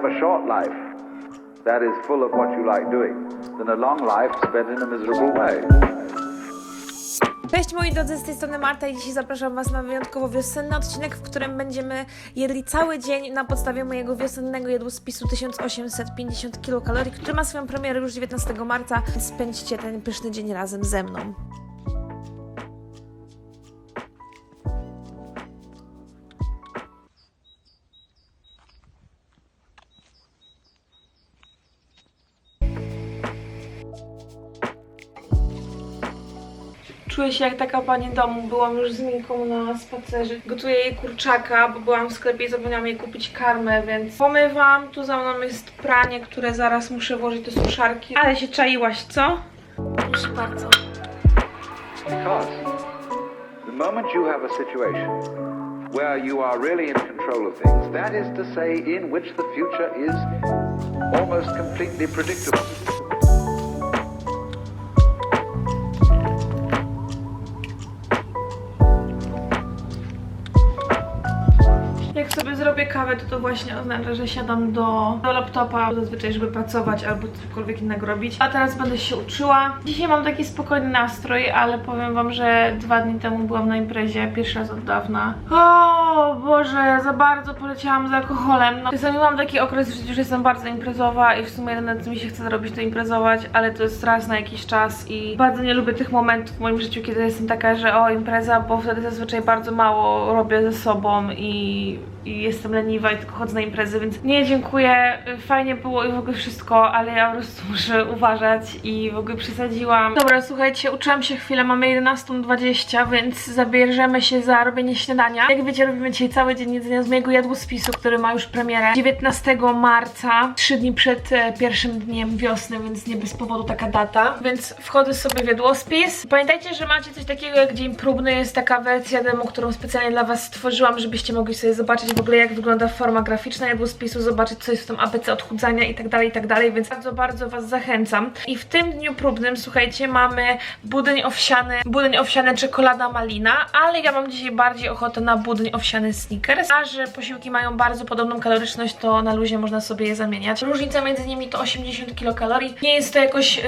have a short life that is full of what you like doing than a long life spent in a miserable way. Cześć moi drodzy, z tej strony Marta i dzisiaj zapraszam Was na wyjątkowo wiosenny odcinek, w którym będziemy jedli cały dzień na podstawie mojego wiosennego jadłospisu 1850 kilokalorii, który ma swoją premierę już 19 marca. Spędźcie ten pyszny dzień razem ze mną. Czuję się jak taka pani domu. Byłam już z Minką na spacerze. Gotuję jej kurczaka, bo byłam w sklepie i zapomniałam jej kupić karmę, więc pomywam. Tu za mną jest pranie, które zaraz muszę włożyć do suszarki. Ale się czaiłaś, co? Proszę bardzo. Because the moment you have a situation where you are really in control of things, that is to say, in which the future is almost completely predictable. Zrobię kawę, to to właśnie oznacza, że siadam do, do laptopa zazwyczaj, żeby pracować albo cokolwiek innego robić. A teraz będę się uczyła. Dzisiaj mam taki spokojny nastrój, ale powiem wam, że dwa dni temu byłam na imprezie, pierwszy raz od dawna. O Boże, za bardzo poleciałam z alkoholem. No, czasami mam taki okres w życiu, że jestem bardzo imprezowa i w sumie jedyne co mi się chce zrobić to imprezować, ale to jest raz na jakiś czas i bardzo nie lubię tych momentów w moim życiu, kiedy jestem taka, że o impreza, bo wtedy zazwyczaj bardzo mało robię ze sobą i i jestem leniwa i tylko chodzę na imprezy, więc nie dziękuję. Fajnie było i w ogóle wszystko, ale ja po prostu muszę uważać i w ogóle przesadziłam. Dobra, słuchajcie, uczyłam się chwilę, mamy 11.20, więc zabierzemy się za robienie śniadania. Jak wiecie, robimy dzisiaj cały dzień jedzenia z mojego jadłospisu, który ma już premierę 19 marca, 3 dni przed e, pierwszym dniem wiosny, więc nie bez powodu taka data. Więc wchodzę sobie w jadłospis. Pamiętajcie, że macie coś takiego jak dzień próbny, jest taka wersja demo, którą specjalnie dla was stworzyłam, żebyście mogli sobie zobaczyć w ogóle jak wygląda forma graficzna jadłospisu, zobaczyć co jest w tym ABC odchudzania i tak dalej, i tak dalej, więc bardzo, bardzo was zachęcam. I w tym dniu próbnym, słuchajcie, mamy budyń owsiany, budyń owsiany czekolada malina, ale ja mam dzisiaj bardziej ochotę na budyń owsiany sneakers, a że posiłki mają bardzo podobną kaloryczność, to na luzie można sobie je zamieniać. Różnica między nimi to 80 kilokalorii. Nie jest to jakoś yy,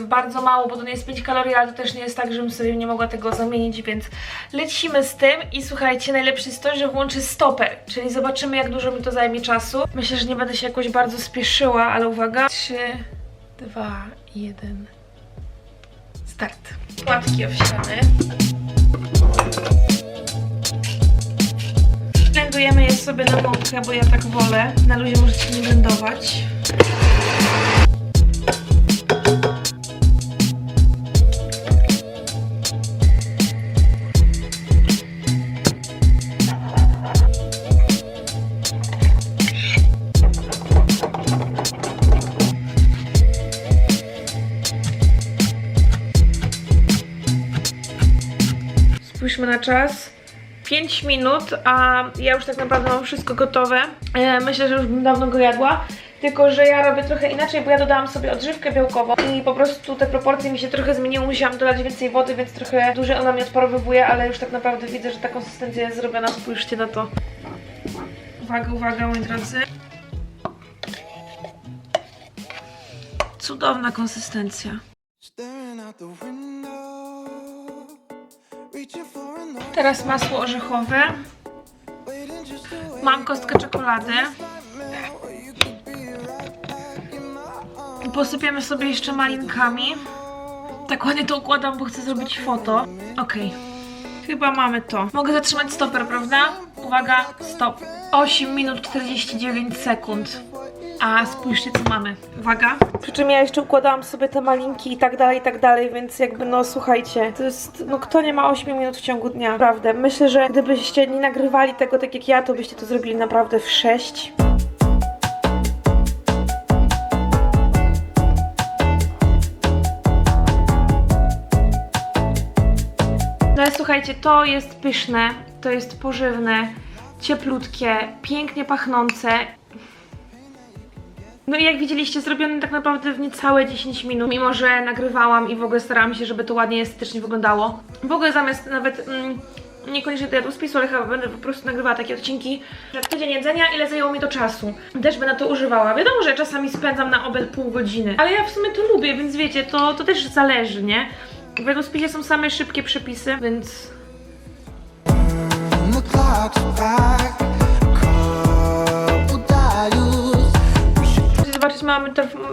bardzo mało, bo to nie jest 5 kalorii, ale to też nie jest tak, żebym sobie nie mogła tego zamienić, więc lecimy z tym i słuchajcie, najlepsze jest to, że włączę stoper, czyli zobaczymy jak dużo mi to zajmie czasu. Myślę, że nie będę się jakoś bardzo spieszyła, ale uwaga. 3, 2, 1. Start. Płatki owsiane. Blendujemy je sobie na mąkę, bo ja tak wolę. Na luzie możecie nie blendować. Spójrzmy na czas. 5 minut, a ja już tak naprawdę mam wszystko gotowe. E, myślę, że już bym dawno go jadła. Tylko, że ja robię trochę inaczej, bo ja dodałam sobie odżywkę białkową i po prostu te proporcje mi się trochę zmieniły. Musiałam dodać więcej wody, więc trochę dłużej ona mi odparowywuje, ale już tak naprawdę widzę, że ta konsystencja jest zrobiona. Spójrzcie na to. Uwaga, uwaga, moi drodzy. Cudowna konsystencja. Teraz masło orzechowe. Mam kostkę czekolady. Posypiemy sobie jeszcze malinkami. Tak ładnie to układam, bo chcę zrobić foto. Okej. Chyba mamy to. Mogę zatrzymać stoper, prawda? Uwaga, stop. 8 minut 49 sekund. A spójrzcie, co mamy. Uwaga. Przy czym ja jeszcze układałam sobie te malinki i tak dalej, i tak dalej, więc jakby no słuchajcie, to jest, no kto nie ma 8 minut w ciągu dnia, naprawdę. Myślę, że gdybyście nie nagrywali tego tak jak ja, to byście to zrobili naprawdę w 6. No ale słuchajcie, to jest pyszne, to jest pożywne, cieplutkie, pięknie pachnące. No i jak widzieliście, zrobione tak naprawdę w niecałe 10 minut, mimo że nagrywałam i w ogóle starałam się, żeby to ładnie estetycznie wyglądało. W ogóle zamiast nawet mm, Niekoniecznie do jadłospisu, ale chyba będę po prostu nagrywała takie odcinki, że tydzień jedzenia, ile zajęło mi to czasu. Też będę to używała. Wiadomo, że czasami spędzam na obiad pół godziny, ale ja w sumie to lubię, więc wiecie, to, to też zależy, nie? W jadłospisie są same szybkie przepisy, więc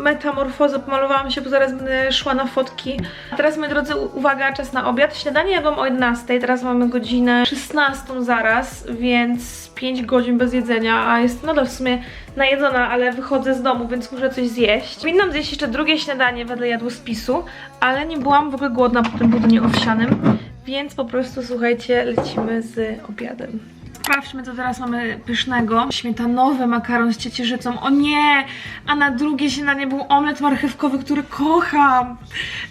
metamorfozę, pomalowałam się, bo zaraz będę szła na fotki. A teraz, moi drodzy, uwaga, czas na obiad. Śniadanie jadłam o 11, teraz mamy godzinę 16 zaraz, więc 5 godzin bez jedzenia, a jest nadal w sumie najedzona, ale wychodzę z domu, więc muszę coś zjeść. Powinnam zjeść jeszcze drugie śniadanie wedle jadłospisu, ale nie byłam w ogóle głodna po tym budynie owsianym, więc po prostu, słuchajcie, lecimy z obiadem. Sprawdźmy, co teraz mamy pysznego. Śmietanowy makaron z ciecierzycą. O nie! A na drugie śniadanie był omlet marchewkowy, który kocham.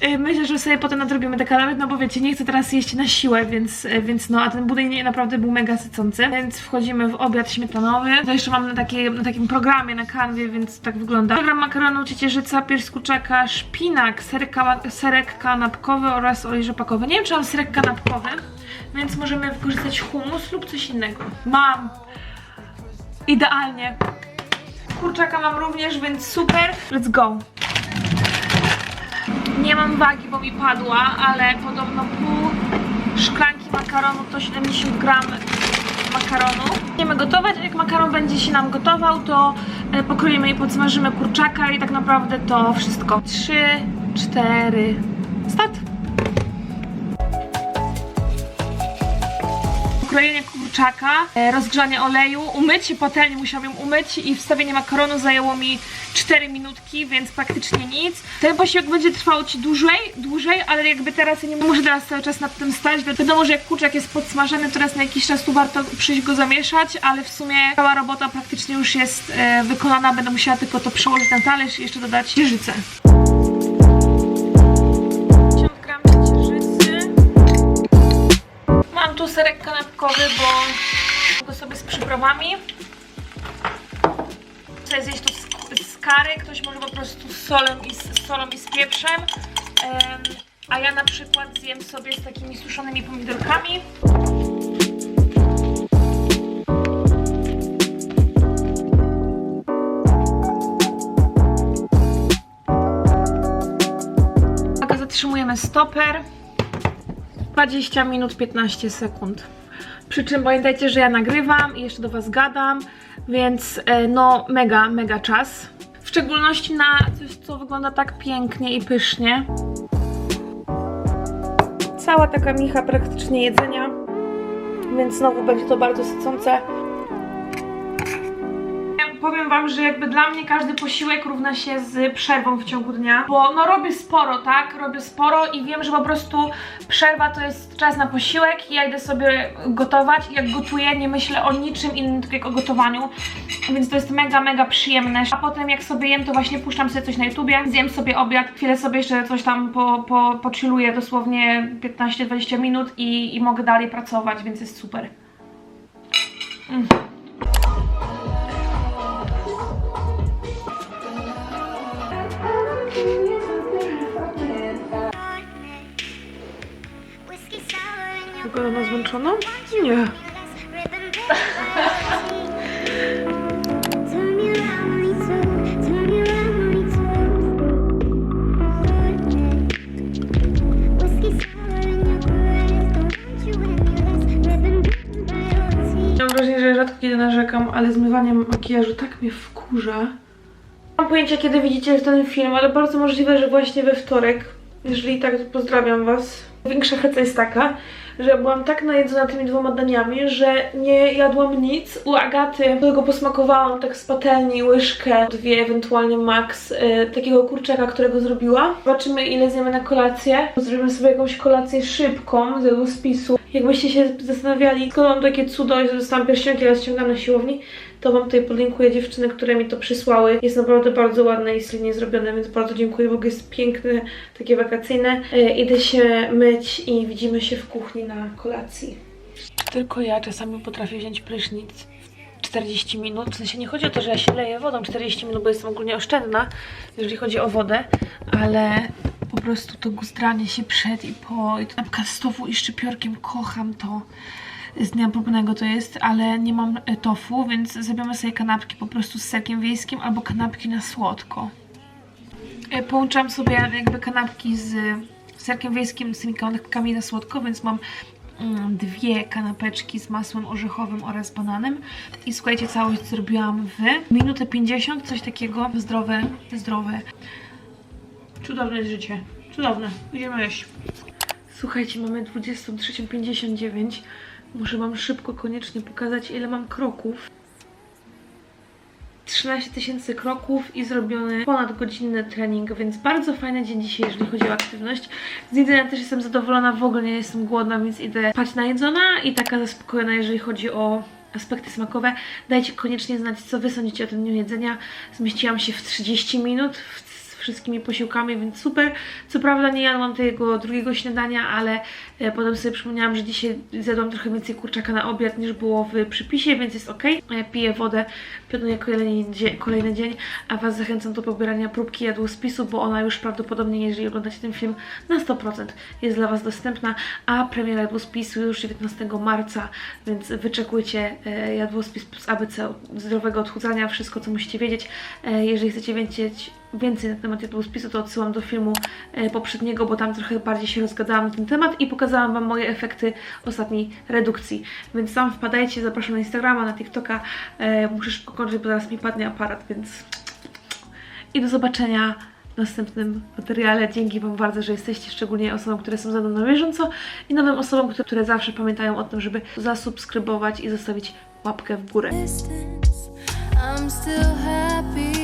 Yy, Myślę, że sobie potem nadrobimy taki element, no bo wiecie, nie chcę teraz jeść na siłę, więc, yy, więc no, a ten budyń naprawdę był mega sycący. Więc wchodzimy w obiad śmietanowy. To jeszcze mam na, na takim programie na kanwie, więc tak wygląda. Program makaronu, ciecierzyca, pierś kurczaka, szpinak, serek, serek kanapkowy oraz olej rzepakowy. Nie wiem, czy mam serek kanapkowy, więc możemy wykorzystać humus lub coś innego. Mam! Idealnie. Kurczaka mam również, więc super. Let's go. Nie mam wagi, bo mi padła, ale podobno pół szklanki makaronu to 70 gram makaronu. Będziemy gotować, a jak makaron będzie się nam gotował, to e, pokroimy i podsmażymy kurczaka i tak naprawdę to wszystko. 3, 4, start! Ukrojenie kurczaka, e, rozgrzanie oleju, umycie patelni, musiałam ją umyć i wstawienie makaronu zajęło mi 4 minutki, więc praktycznie nic. Ten posiłek będzie trwał Ci dłużej, dłużej, ale jakby teraz ja nie muszę teraz cały czas nad tym stać. Wiadomo, że jak kurczak jest podsmażony, to raz na jakiś czas tu warto przyjść go zamieszać, ale w sumie cała robota praktycznie już jest e, wykonana. Będę musiała tylko to przełożyć na talerz i jeszcze dodać jeżycę. Serek kanapkowy, bo go sobie z przyprawami. Chcę zjeść to z, z kary, ktoś może po prostu z solą i z, z, solą i z pieprzem. Em, a ja na przykład zjem sobie z takimi suszonymi pomidorkami. Zatrzymujemy stoper. 20 minut 15 sekund. Przy czym pamiętajcie, że ja nagrywam i jeszcze do Was gadam, więc e, no mega, mega czas. W szczególności na coś, co wygląda tak pięknie i pysznie. Cała taka micha praktycznie jedzenia, więc znowu będzie to bardzo sycące. Powiem wam, że jakby dla mnie każdy posiłek równa się z przerwą w ciągu dnia, bo no robię sporo, tak? Robię sporo i wiem, że po prostu przerwa to jest czas na posiłek i ja idę sobie gotować i jak gotuję nie myślę o niczym innym tylko jak o gotowaniu, więc to jest mega, mega przyjemne. A potem jak sobie jem, to właśnie puszczam sobie coś na YouTubie, zjem sobie obiad, chwilę sobie jeszcze coś tam po, po, pochilluję dosłownie 15-20 minut i, i mogę dalej pracować, więc jest super. Whiskey endless. Ribbon by Mam wrażenie, że rzadko kiedy narzekam, ale zmywanie makijażu tak mnie wkurza. Nie mam pojęcia, kiedy widzicie ten film, ale bardzo możliwe, że właśnie we wtorek. Jeżeli tak, to pozdrawiam Was. Większa heca jest taka, że byłam tak najedzona tymi dwoma daniami, że nie jadłam nic. U Agaty tylko posmakowałam tak z patelni łyżkę, dwie, ewentualnie max, y, takiego kurczaka, którego zrobiła. Zobaczymy ile zjemy na kolację. Zrobimy sobie jakąś kolację szybką z jego spisu. Jakbyście się zastanawiali, skąd mam takie cudo, że dostałam pierścionki, ale ściągam na siłowni, to Wam tutaj podlinkuję dziewczyny, które mi to przysłały. Jest naprawdę bardzo ładne i silnie zrobione, więc bardzo dziękuję, bo jest piękne, takie wakacyjne. E, idę się myć i widzimy się w kuchni na kolacji. Tylko ja czasami potrafię wziąć prysznic w 40 minut. W sensie nie chodzi o to, że ja się leję wodą 40 minut, bo jestem ogólnie oszczędna, jeżeli chodzi o wodę, ale po prostu to guzdranie się przed i po, i to na przykład z tofu i szczypiorkiem kocham to. z dnia próbnego to jest, ale nie mam e, tofu, więc zrobimy sobie kanapki po prostu z serkiem wiejskim albo kanapki na słodko. E, Połączyłam sobie jakby kanapki z serkiem wiejskim z tymi kanapkami na słodko, więc mam mm, dwie kanapeczki z masłem orzechowym oraz bananem. I słuchajcie, całość zrobiłam w minutę 50, coś takiego zdrowe, zdrowe. Cudowne jest życie. Cudowne. Idziemy jeść. Słuchajcie, mamy 23.59. Muszę wam szybko, koniecznie pokazać, ile mam kroków. 13 tysięcy kroków i zrobiony ponad godzinny trening, więc bardzo fajny dzień dzisiaj, jeżeli chodzi o aktywność. Z jedzenia też jestem zadowolona, w ogóle nie jestem głodna, więc idę spać najedzona i taka zaspokojona, jeżeli chodzi o aspekty smakowe. Dajcie koniecznie znać, co Wy sądzicie o tym dniu jedzenia. Zmieściłam się w 30 minut, w wszystkimi posiłkami, więc super. Co prawda nie jadłam tego drugiego śniadania, ale e, potem sobie przypomniałam, że dzisiaj zjadłam trochę więcej kurczaka na obiad niż było w przypisie, więc jest ok. Piję wodę, planuję kolejny dzień, kolejny dzień, a Was zachęcam do pobierania próbki jadłospisu, bo ona już prawdopodobnie, jeżeli oglądacie ten film, na 100% jest dla Was dostępna, a premiera jadłospisu już 19 marca, więc wyczekujcie e, jadłospis z ABC zdrowego odchudzania, wszystko co musicie wiedzieć. E, Jeżeli chcecie wiedzieć więcej na temat jadłospisu, to odsyłam do filmu e, poprzedniego, bo tam trochę bardziej się rozgadałam na ten temat i pokazałam Wam moje efekty ostatniej redukcji. Więc tam wpadajcie, zapraszam na Instagrama, na TikToka. E, muszę szybko kończyć, bo zaraz mi padnie aparat, więc i do zobaczenia w następnym materiale. Dzięki Wam bardzo, że jesteście, szczególnie osobom, które są ze mną na bieżąco i nowym osobom, które, które zawsze pamiętają o tym, żeby zasubskrybować i zostawić łapkę w górę. I'm still happy